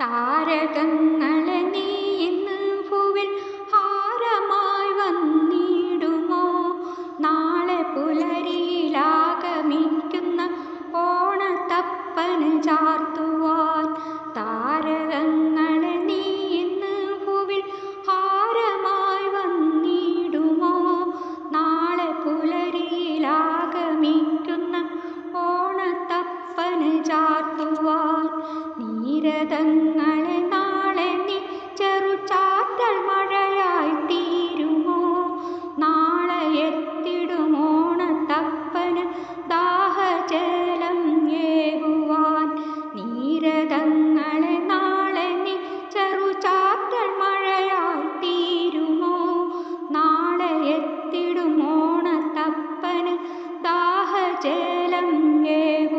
താരകങ്ങളെ നീ ഇന്ന് ഭൂവിൽ ഹാരമായി വന്നിടുമോ? നാളെ പുലരിയിലാഗമിക്കുന്ന ഓണത്തപ്പന് ചാർത്തുവാൻ चेलं ये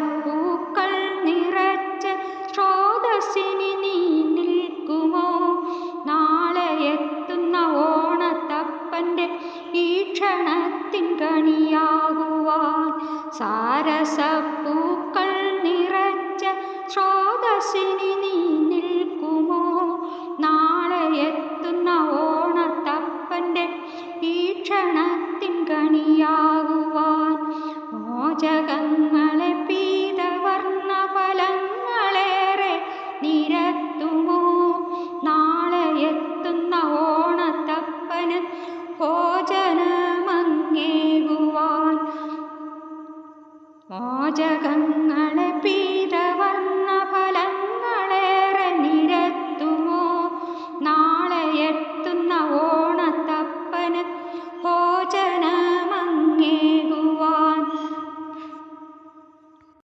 സാരസപ്പൂക്കൾ നിറച്ച സ്രോതസ്സിനി നീ നിൽക്കുമോ? നാളെ എത്തുന്ന ഓണത്തപ്പന്റെ ഈക്ഷണത്തിൻ കണിയാകുവാൻ സാരസപ്പൂക്കൾ നിറച്ച സ്രോതസ്സിനി നീ നിൽക്കുമോ? നാളെ എത്തുന്ന ഓണത്തപ്പന്റെ ഈക്ഷണത്തിൻ കണിയാകുവാൻ മോചകങ്ങളെ ഭോജനമങ്ങേകുവാൻ മോചകങ്ങളെ